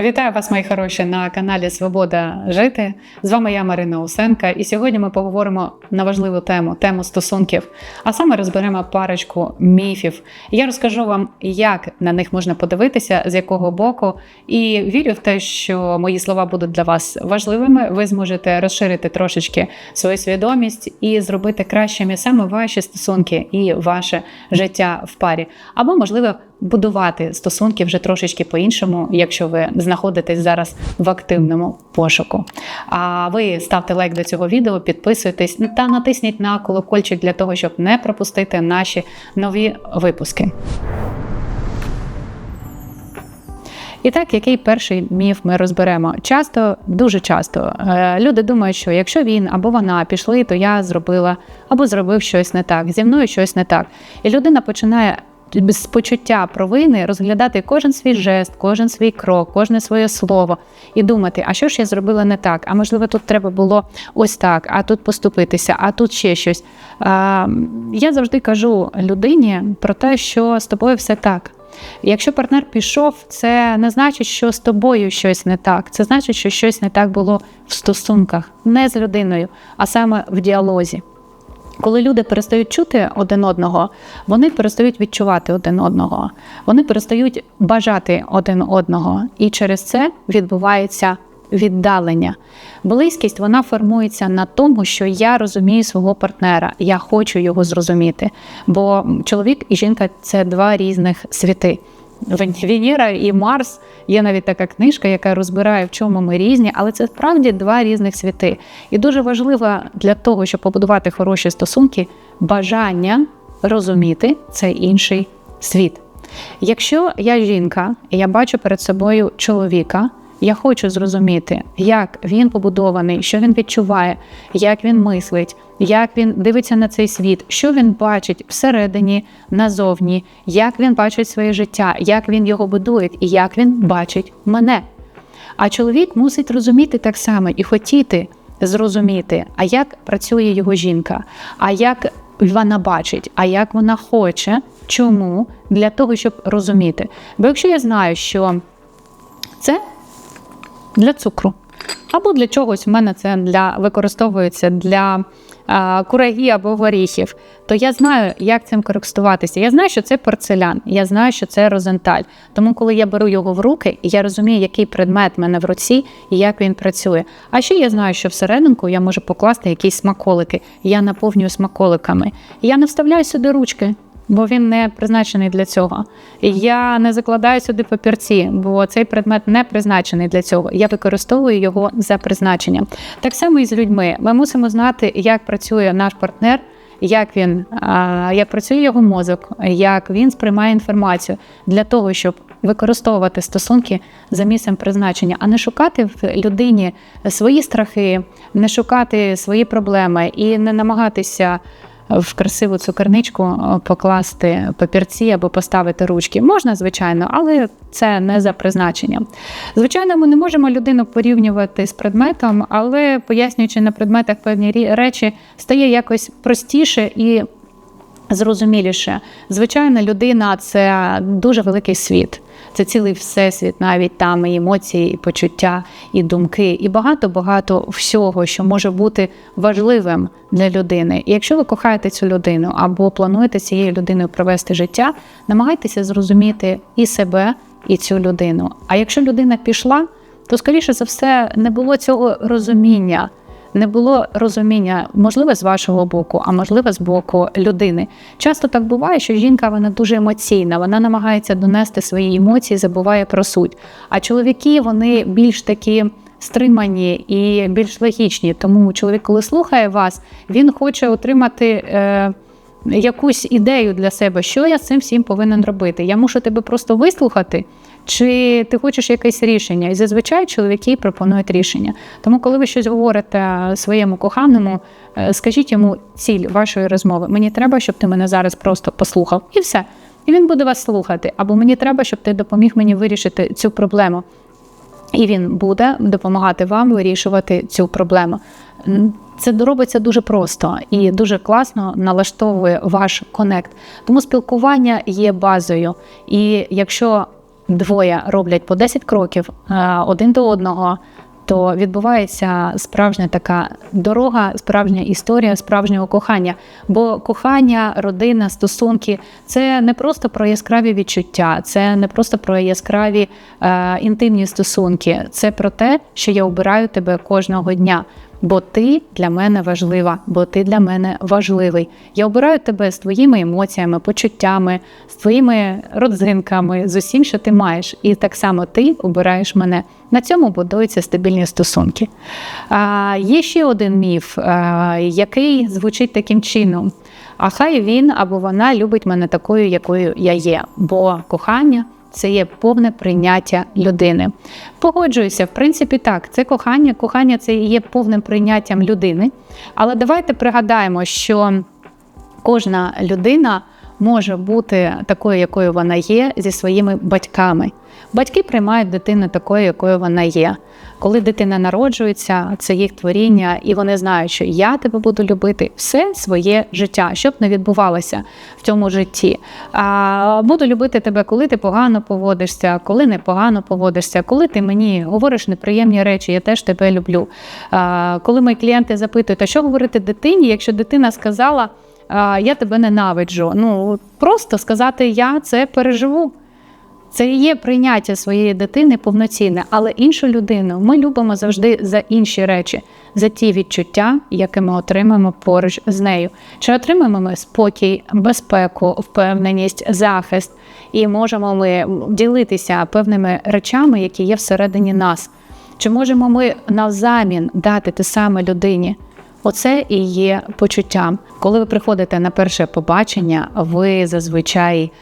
Вітаю вас, мої хороші, на каналі Свобода Жити. З вами я Марина Усенка, і сьогодні ми поговоримо на важливу тему тему стосунків. А саме розберемо парочку міфів. Я розкажу вам, як на них можна подивитися, з якого боку. І вірю в те, що мої слова будуть для вас важливими. Ви зможете розширити трошечки свою свідомість і зробити кращими саме ваші стосунки і ваше життя в парі. Або, можливо, будувати стосунки вже трошечки по-іншому, якщо ви знаходитесь зараз в активному пошуку. А ви ставте лайк до цього відео, підписуйтесь та натисніть на колокольчик для того, щоб не пропустити наші нові випуски. І так, який перший міф ми розберемо? Часто, дуже часто е, люди думають, що якщо він або вона пішли, то я зробила або зробив щось не так, зі мною щось не так. І людина починає без почуття провини розглядати кожен свій жест, кожен свій крок, кожне своє слово і думати, а що ж я зробила не так? А можливо, тут треба було ось так, а тут поступитися, а тут ще щось. А, Я завжди кажу людині про те, що з тобою все так. Якщо партнер пішов, це не значить, що з тобою щось не так. Це значить, що щось не так було в стосунках, не з людиною, а саме в діалозі. Коли люди перестають чути один одного, вони перестають відчувати один одного, вони перестають бажати один одного, і через це відбувається віддалення. Близькість вона формується на тому, що я розумію свого партнера, я хочу його зрозуміти. Бо чоловік і жінка це два різних світи. Венера і Марс є навіть така книжка, яка розбирає, в чому ми різні, але це справді два різних світи. І дуже важливо для того, щоб побудувати хороші стосунки, бажання розуміти цей інший світ. Якщо я жінка і я бачу перед собою чоловіка. Я хочу зрозуміти, як він побудований, що він відчуває, як він мислить, як він дивиться на цей світ, що він бачить всередині, назовні, як він бачить своє життя, як він його будує, і як він бачить мене. А чоловік мусить розуміти так само і хотіти зрозуміти, а як працює його жінка, а як вона бачить, а як вона хоче, чому? Для того, щоб розуміти. Бо якщо я знаю, що це для цукру. Або для чогось в мене це для використовується для курагі або горіхів. То я знаю, як цим користуватися. Я знаю, що це порцелян, я знаю, що це розенталь. Тому, коли я беру його в руки, я розумію, який предмет в мене в руці і як він працює. А ще я знаю, що всерединку я можу покласти якісь смаколики. Я наповнюю смаколиками. Я не вставляю сюди ручки бо він не призначений для цього. Я не закладаю сюди папірці, бо цей предмет не призначений для цього. Я використовую його за призначенням. Так само і з людьми. Ми мусимо знати, як працює наш партнер. Як він як працює його мозок, як він сприймає інформацію для того, щоб використовувати стосунки за місцем призначення, а не шукати в людині свої страхи, не шукати свої проблеми і не намагатися в красиву цукерничку е, покласти папірці або поставити ручки. Можна, звичайно, але це не за призначенням. Звичайно, ми не можемо людину порівнювати з предметом, але пояснюючи на предметах певні речі, стає якось простіше і зрозуміліше. Звичайно, людина це дуже великий світ. Це цілий всесвіт, навіть там і емоції, і почуття, і думки, і багато-багато всього, що може бути важливим для людини. І якщо ви кохаєте цю людину або плануєте цією людиною провести життя, намагайтеся зрозуміти і себе, і цю людину. А якщо людина пішла, то скоріше за все не було цього розуміння не було розуміння, можливо, з вашого боку, а можливо, з боку людини. Часто так буває, що жінка вона дуже емоційна, вона намагається донести свої емоції, забуває про суть. А чоловіки вони більш такі. Стримані і більш логічні, тому чоловік, коли слухає вас, він хоче отримати е, якусь ідею для себе, що я з цим всім повинен робити. Я мушу тебе просто вислухати, чи ти хочеш якесь рішення? І зазвичай чоловіки пропонують рішення. Тому, коли ви щось говорите своєму коханому, е, скажіть йому ціль вашої розмови. Мені треба, щоб ти мене зараз просто послухав, і все. І він буде вас слухати. Або мені треба, щоб ти допоміг мені вирішити цю проблему. І він буде допомагати вам вирішувати цю проблему. Це робиться дуже просто і дуже класно налаштовує ваш конект. Тому спілкування є базою. І якщо двоє роблять по 10 кроків е, один до одного, то відбувається справжня така дорога, справжня історія справжнього кохання. Бо кохання, родина, стосунки це не просто про яскраві відчуття, це не просто про яскраві е, інтимні стосунки. Це про те, що я обираю тебе кожного дня. Бо ти для мене важлива, бо ти для мене важливий. Я обираю тебе з твоїми емоціями, почуттями, з твоїми родзинками, з усім, що ти маєш. І так само ти обираєш мене. На цьому будуються стабільні стосунки. А, Є ще один міф, а, який звучить таким чином: а хай він або вона любить мене такою, якою я є, бо кохання це є повне прийняття людини. Погоджуюся, в принципі, так, це кохання. Кохання це є повним прийняттям людини. Але давайте пригадаємо, що кожна людина може бути такою, якою вона є, зі своїми батьками. Батьки приймають дитину такою, якою вона є. Коли дитина народжується, це їх творіння, і вони знають, що я тебе буду любити все своє життя, щоб не відбувалося в цьому житті. А буду любити тебе, коли ти погано поводишся, коли непогано поводишся, коли ти мені говориш неприємні речі, я теж тебе люблю. А, Коли мої клієнти запитують, а що говорити дитині, якщо дитина сказала, я тебе ненавиджу. Ну просто сказати я це переживу. Це є прийняття своєї дитини повноцінне, але іншу людину ми любимо завжди за інші речі, за ті відчуття, які ми отримаємо поруч з нею. Чи отримаємо ми спокій, безпеку, впевненість, захист, і можемо ми ділитися певними речами, які є всередині нас. Чи можемо ми навзамін дати те саме людині? Оце і є почуттям. Коли ви приходите на перше побачення, ви зазвичай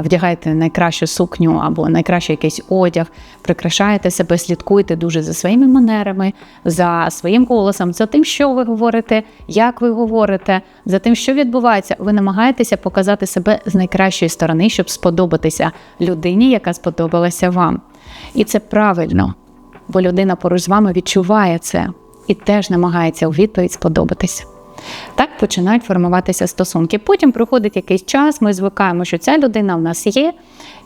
вдягаєте найкращу сукню або найкращий якийсь одяг, прикрашаєте себе, слідкуєте дуже за своїми манерами, за своїм голосом, за тим, що ви говорите, як ви говорите, за тим, що відбувається. Ви намагаєтеся показати себе з найкращої сторони, щоб сподобатися людині, яка сподобалася вам. І це правильно, бо людина поруч з вами відчуває це і теж намагається у відповідь сподобатися. Так починають формуватися стосунки. Потім проходить якийсь час, ми звикаємо, що ця людина в нас є,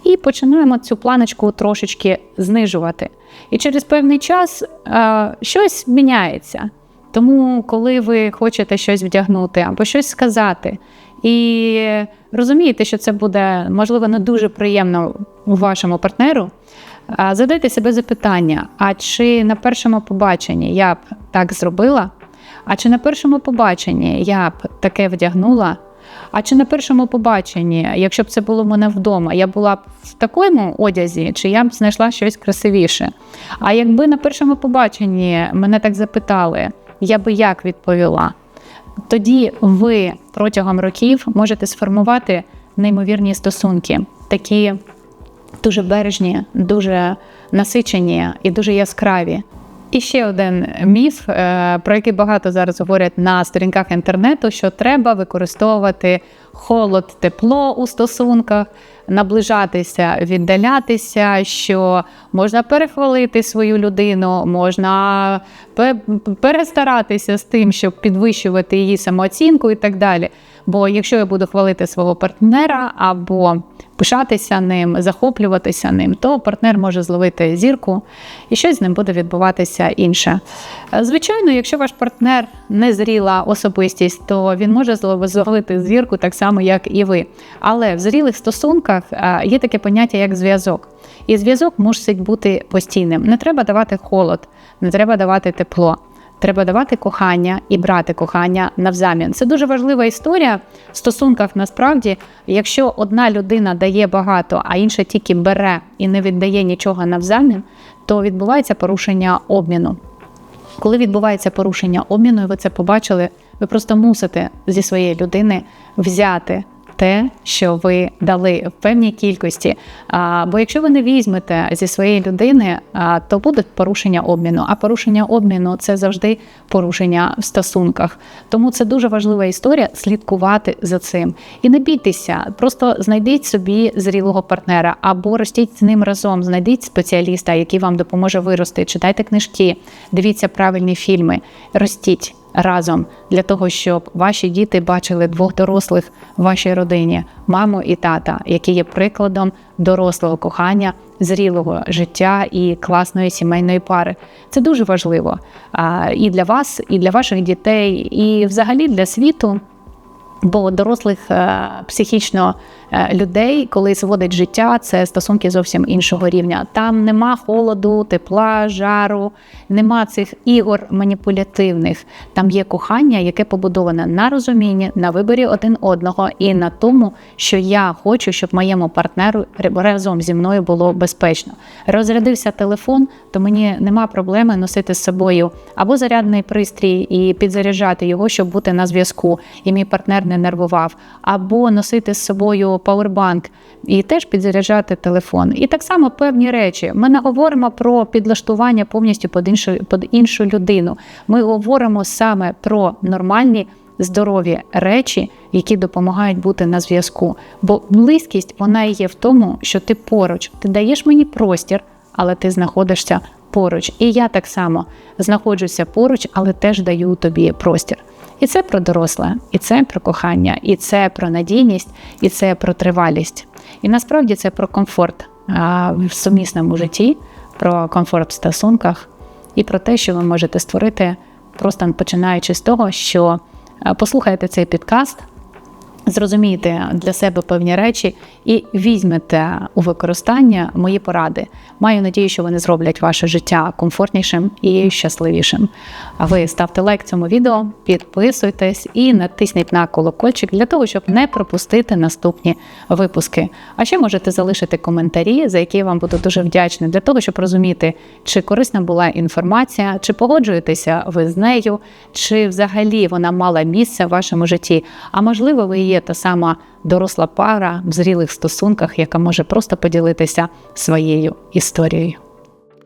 і починаємо цю планочку трошечки знижувати. І через певний час е, щось міняється. Тому, коли ви хочете щось вдягнути або щось сказати, і розумієте, що це буде можливо не дуже приємно вашому партнеру. Задайте себе запитання: а чи на першому побаченні я б так зробила? А чи на першому побаченні я б таке вдягнула? А чи на першому побаченні, якщо б це було в мене вдома, я була б в такому одязі, чи я б знайшла щось красивіше? А якби на першому побаченні мене так запитали, я би як відповіла? Тоді ви протягом років можете сформувати неймовірні стосунки, такі дуже бережні, дуже насичені і дуже яскраві. І ще один міф, е, про який багато зараз говорять на сторінках інтернету: що треба використовувати холод, тепло у стосунках, наближатися, віддалятися, що можна перехвалити свою людину, можна перестаратися з тим, щоб підвищувати її самооцінку і так далі. Бо якщо я буду хвалити свого партнера або пишатися ним, захоплюватися ним, то партнер може зловити зірку і щось з ним буде відбуватися інше. Звичайно, якщо ваш партнер не зріла особистість, то він може зловити зірку так само, як і ви. Але в зрілих стосунках є таке поняття, як зв'язок. І зв'язок мусить бути постійним. Не треба давати холод, не треба давати тепло. Треба давати кохання і брати кохання навзамін. Це дуже важлива історія в стосунках. Насправді, якщо одна людина дає багато, а інша тільки бере і не віддає нічого навзамін, то відбувається порушення обміну. Коли відбувається порушення обміну, і ви це побачили, ви просто мусите зі своєї людини взяти те, що ви дали в певній кількості. А, Бо якщо ви не візьмете зі своєї людини, а, то буде порушення обміну. А порушення обміну це завжди порушення в стосунках. Тому це дуже важлива історія слідкувати за цим. І не бійтеся, просто знайдіть собі зрілого партнера або ростіть з ним разом, знайдіть спеціаліста, який вам допоможе вирости. Читайте книжки, дивіться правильні фільми, ростіть разом для того, щоб ваші діти бачили двох дорослих в вашій родині, маму і тата, які є прикладом дорослого кохання, зрілого життя і класної сімейної пари. Це дуже важливо і для вас, і для ваших дітей, і взагалі для світу. Бо дорослих е, психічно е, людей, коли зводить життя, це стосунки зовсім іншого рівня. Там нема холоду, тепла, жару, нема цих ігор маніпулятивних. Там є кохання, яке побудоване на розумінні, на виборі один одного і на тому, що я хочу, щоб моєму партнеру разом зі мною було безпечно. Розрядився телефон, то мені нема проблеми носити з собою або зарядний пристрій і підзаряджати його, щоб бути на зв'язку, і мій партнер не нервував, або носити з собою пауербанк і теж підзаряджати телефон. І так само певні речі. Ми не говоримо про підлаштування повністю під іншу, під іншу людину. Ми говоримо саме про нормальні. Здорові речі, які допомагають бути на зв'язку. Бо близькість вона є в тому, що ти поруч, ти даєш мені простір, але ти знаходишся поруч. І я так само знаходжуся поруч, але теж даю тобі простір. І це про доросле, і це про кохання, і це про надійність, і це про тривалість. І насправді це про комфорт в сумісному житті, про комфорт в стосунках і про те, що ви можете створити, просто починаючи з того, що послухаєте цей підкаст. Зрозумієте для себе певні речі і візьмете у використання мої поради. Маю надію, що вони зроблять ваше життя комфортнішим і щасливішим. А ви ставте лайк цьому відео, підписуйтесь і натисніть на колокольчик для того, щоб не пропустити наступні випуски. А ще можете залишити коментарі, за які я вам буду дуже вдячна, для того, щоб розуміти, чи корисна була інформація, чи погоджуєтеся ви з нею, чи взагалі вона мала місце в вашому житті. А можливо, ви є та сама доросла пара в зрілих стосунках, яка може просто поділитися своєю історією.